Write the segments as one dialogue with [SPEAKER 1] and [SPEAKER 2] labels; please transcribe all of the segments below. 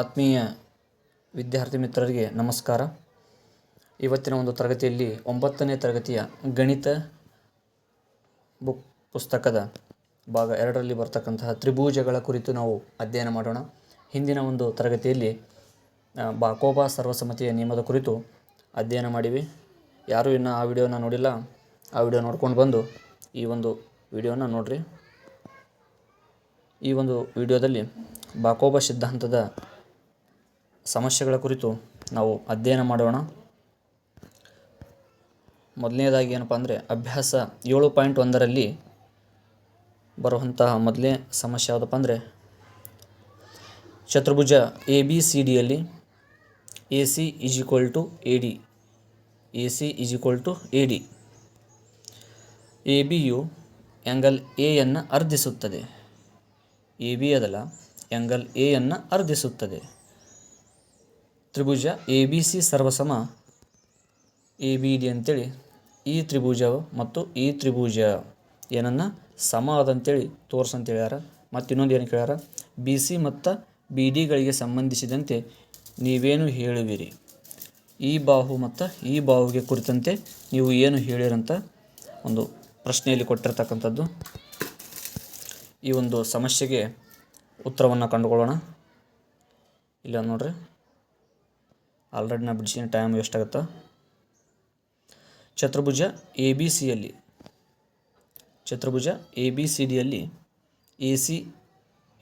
[SPEAKER 1] ಆತ್ಮೀಯ ವಿದ್ಯಾರ್ಥಿ ಮಿತ್ರರಿಗೆ ನಮಸ್ಕಾರ. ಇವತ್ತಿನ ಒಂದು ತರಗತಿಯಲ್ಲಿ ಒಂಬತ್ತನೇ ತರಗತಿಯ ಗಣಿತ ಬುಕ್ ಪುಸ್ತಕದ ಭಾಗ ಎರಡರಲ್ಲಿ ಬರ್ತಕ್ಕಂತಹ ತ್ರಿಭುಜಗಳ ಕುರಿತು ನಾವು ಅಧ್ಯಯನ ಮಾಡೋಣ. ಹಿಂದಿನ ಒಂದು ತರಗತಿಯಲ್ಲಿ ಬಾಕೋಬಾ ಸರ್ವಸಮ್ಮತಿಯ ನಿಯಮದ ಕುರಿತು ಅಧ್ಯಯನ ಮಾಡಿವಿ. ಯಾರೂ ಇನ್ನೂ ಆ ವಿಡಿಯೋನ ನೋಡಿಲ್ಲ, ಆ ವಿಡಿಯೋ ನೋಡ್ಕೊಂಡು ಬಂದು ಈ ಒಂದು ವಿಡಿಯೋನ ನೋಡಿರಿ. ಈ ಒಂದು ವಿಡಿಯೋದಲ್ಲಿ ಬಾಕೋಬ ಸಿದ್ಧಾಂತದ ಸಮಸ್ಯೆಗಳ ಕುರಿತು ನಾವು ಅಧ್ಯಯನ ಮಾಡೋಣ. ಮೊದಲನೇದಾಗಿ ಏನಪ್ಪ ಅಂದರೆ ಅಭ್ಯಾಸ ಏಳು ಪಾಯಿಂಟ್ ಒಂದರಲ್ಲಿ ಬರುವಂತಹ ಮೊದಲನೇ ಸಮಸ್ಯೆ ಯಾವುದಪ್ಪ ಅಂದರೆ ಚತುರ್ಭುಜ A B C ಡಿಯಲ್ಲಿ A C is equal to A D A C is equal to A D A ಬಿಯು angle ಎಯನ್ನು ಅರ್ಧಿಸುತ್ತದೆ. ಎ ಬಿ ಅದಲ್ಲ ಆ್ಯಂಗಲ್ ಎಯನ್ನು ಅರ್ಧಿಸುತ್ತದೆ. ತ್ರಿಭುಜ ಎ ಬಿ ಸಿ ಸರ್ವಸಮ ಎ ಬಿ ಡಿ ಅಂತೇಳಿ ಈ ತ್ರಿಭುಜ ಮತ್ತು ಈ ತ್ರಿಭುಜ ಏನನ್ನು ಸಮ ಅದಂತೇಳಿ ತೋರ್ಸಂತ ಹೇಳ್ಯಾರ ಮತ್ತು ಇನ್ನೊಂದು ಏನು ಕೇಳ್ಯಾರ? ಬಿ ಸಿ ಮತ್ತು ಬಿ ಡಿಗಳಿಗೆ ಸಂಬಂಧಿಸಿದಂತೆ ನೀವೇನು ಹೇಳುವಿರಿ? ಈ ಬಾಹು ಮತ್ತು ಈ ಬಾಹುಗೆ ಕುರಿತಂತೆ ನೀವು ಏನು ಹೇಳಿರಂತ ಒಂದು ಪ್ರಶ್ನೆಯಲ್ಲಿ ಕೊಟ್ಟಿರ್ತಕ್ಕಂಥದ್ದು. ಈ ಒಂದು ಸಮಸ್ಯೆಗೆ ಉತ್ತರವನ್ನು ಕಂಡುಕೊಳ್ಳೋಣ. ಇಲ್ಲ ನೋಡ್ರಿ. ಆಲ್ರೆಡಿ ನಾ ಬಿಡಿಸಿದ ಟೈಮ್ ಎಷ್ಟಾಗುತ್ತೆ? ಚತುರ್ಭುಜ ಎ ಬಿ ಸಿಯಲ್ಲಿ ಚತುರ್ಭುಜ A B C ಡಿಯಲ್ಲಿ A C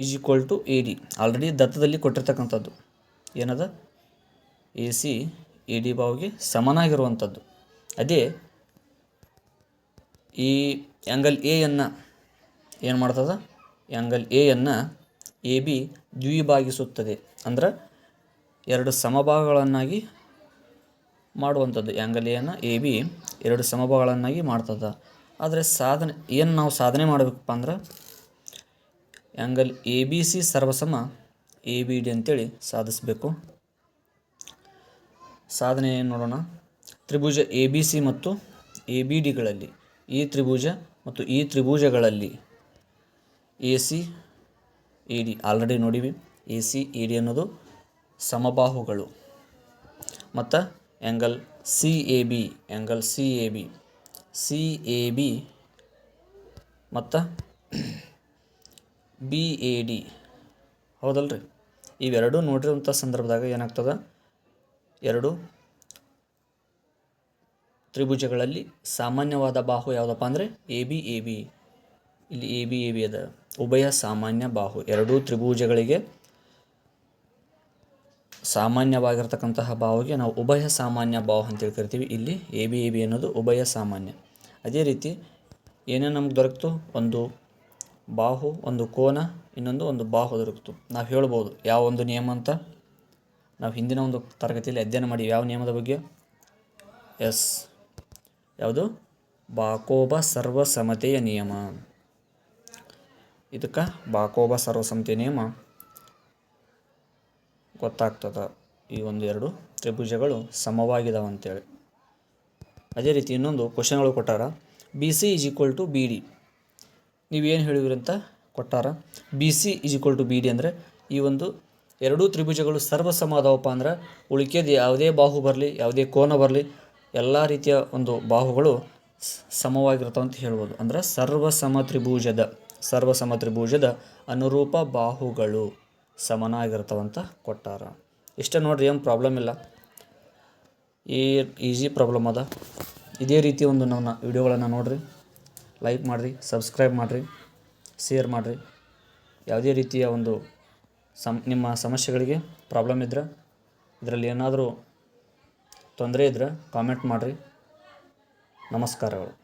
[SPEAKER 1] is equal to A D already ದತ್ತದಲ್ಲಿ ಕೊಟ್ಟಿರ್ತಕ್ಕಂಥದ್ದು. ಏನದ? ಎ ಸಿ ಎ ಡಿ ಬಾವಿಗೆ ಸಮನಾಗಿರುವಂಥದ್ದು. ಅದೇ ಈ ಆ್ಯಂಗಲ್ ಎಯನ್ನು ಏನು ಮಾಡ್ತದ? ಆ್ಯಂಗಲ್ ಎಯನ್ನು ಎ ಬಿ ದ್ವಿಭಾಗಿಸುತ್ತದೆ. ಅಂದ್ರೆ ಎರಡು ಸಮಭಾಗಗಳನ್ನಾಗಿ ಮಾಡುವಂಥದ್ದು. ಆ್ಯಂಗಲ್ ಎಯನ್ನು ಎ ಬಿ ಎರಡು ಸಮಭಾಗಗಳನ್ನಾಗಿ ಮಾಡ್ತದೆ. ಆದರೆ ಸಾಧನೆ, ಏನು ನಾವು ಸಾಧನೆ ಮಾಡಬೇಕಪ್ಪ ಅಂದ್ರೆ ಆ್ಯಂಗಲ್ ಎ ಬಿ ಸಿ ಸರ್ವಸಮ ಎ ಬಿ ಡಿ ಅಂತೇಳಿ ಸಾಧಿಸಬೇಕು. ಸಾಧನೆ ಏನು ನೋಡೋಣ. ತ್ರಿಭುಜ ಎ ಬಿ ಸಿ ಮತ್ತು ಎ ಬಿ ಡಿಗಳಲ್ಲಿ ಈ ತ್ರಿಭುಜ ಮತ್ತು ಈ ತ್ರಿಭುಜಗಳಲ್ಲಿ A C, A D, already ನೋಡಿವಿ. ಎ ಸಿ, ಎ ಡಿ ಅನ್ನೋದು ಸಮಬಾಹುಗಳು. ಮತ್ತು angle C A B angle C A B C A B ಮತ್ತು ಬಿ ಎ ಡಿ ಹೌದಲ್ರಿ? ಇವೆರಡೂ ನೋಡಿರುವಂಥ ಸಂದರ್ಭದಾಗ ಏನಾಗ್ತದೆ? ಎರಡು ತ್ರಿಭುಜಗಳಲ್ಲಿ ಸಾಮಾನ್ಯವಾದ ಬಾಹು ಯಾವುದಪ್ಪ ಅಂದರೆ ಎ ಬಿ ಎ ಬಿ ಇಲ್ಲಿ ಎ ಬಿ ಎ ಬಿ ಅದ. ಉಭಯ ಸಾಮಾನ್ಯ ಬಾಹು. ಎರಡೂ ತ್ರಿಭುಜಗಳಿಗೆ ಸಾಮಾನ್ಯವಾಗಿರ್ತಕ್ಕಂತಹ ಭಾವಗೆ ನಾವು ಉಭಯ ಸಾಮಾನ್ಯ ಭಾವ ಅಂತೇಳಿ ಕರಿತೀವಿ ಇಲ್ಲಿ ಎ ಬಿ ಎ ಬಿ ಅನ್ನೋದು ಉಭಯ ಸಾಮಾನ್ಯ. ಅದೇ ರೀತಿ ಏನೇ ನಮ್ಗೆ ದೊರಕಿತು ಒಂದು ಬಾಹು, ಒಂದು ಕೋನ, ಇನ್ನೊಂದು ಒಂದು ಬಾಹು ದೊರಕಿತು. ನಾವು ಹೇಳ್ಬೋದು ಯಾವ ಒಂದು ನಿಯಮ ಅಂತ. ನಾವು ಹಿಂದಿನ ಒಂದು ತರಗತಿಯಲ್ಲಿ ಅಧ್ಯಯನ ಮಾಡಿ ಯಾವ ನಿಯಮದ ಬಗ್ಗೆ? ಎಸ್. ಯಾವುದು? ಬಾಕೋಬ ಸರ್ವಸಮತೆಯ ನಿಯಮ. ಇದಕ್ಕೆ ಬಾಕೋಬ ಸರ್ವಸಮತೆಯ ನಿಯಮ. ಗೊತ್ತಾಗ್ತದೆ. ಈ ಒಂದು ಎರಡು ತ್ರಿಭುಜಗಳು ಸಮವಾಗಿದಾವೆ ಅಂತೇಳಿ. ಅದೇ ರೀತಿ ಇನ್ನೊಂದು ಕ್ವಶನ್ಗಳು ಕೊಟ್ಟಾರ. B C is equal to B D ನೀವೇನು ಹೇಳಿದ್ರಿ ಅಂತ ಕೊಟ್ಟಾರ. B C is equal to B D ಅಂದರೆ ಈ ಒಂದು ಎರಡೂ ತ್ರಿಭುಜಗಳು ಸರ್ವಸಮ ಅದಾವಪ್ಪ ಅಂದ್ರೆ ಉಳಿಕೆದು ಯಾವುದೇ ಬಾಹು ಬರಲಿ, ಯಾವುದೇ ಕೋನ ಬರಲಿ, ಎಲ್ಲ ರೀತಿಯ ಒಂದು ಬಾಹುಗಳು ಸಮವಾಗಿರ್ತಾವೆ ಅಂತ ಹೇಳ್ಬೋದು. ಅಂದ್ರೆ ಸರ್ವಸಮ ತ್ರಿಭುಜದ ಸರ್ವಸಮ ತ್ರಿಭುಜದ ಅನುರೂಪ ಬಾಹುಗಳು. ಸಮನಾಗಿರ್ತಾವಂತ ಕೊಟ್ಟಾರ. ಇಷ್ಟೇ ನೋಡ್ರಿ, ಏನು ಪ್ರಾಬ್ಲಮ್ ಇಲ್ಲ. ಈ ಈಸಿ ಪ್ರಾಬ್ಲಮ್ ಅದ. ಇದೇ ರೀತಿ ಒಂದು ನನ್ನ ವಿಡಿಯೋಗಳನ್ನು ನೋಡಿರಿ. ಲೈಕ್ ಮಾಡಿರಿ ಸಬ್ಸ್ಕ್ರೈಬ್ ಮಾಡಿರಿ ಶೇರ್ ಮಾಡಿರಿ. ಯಾವುದೇ ರೀತಿಯ ಒಂದು ಸಮ್ ನಿಮ್ಮ ಸಮಸ್ಯೆಗಳಿಗೆ ಪ್ರಾಬ್ಲಮ್ ಇದ್ದರೆ ಇದರಲ್ಲಿ ಏನಾದರೂ ತೊಂದರೆ ಇದ್ದರೆ ಕಾಮೆಂಟ್ ಮಾಡಿರಿ. ನಮಸ್ಕಾರಗಳು.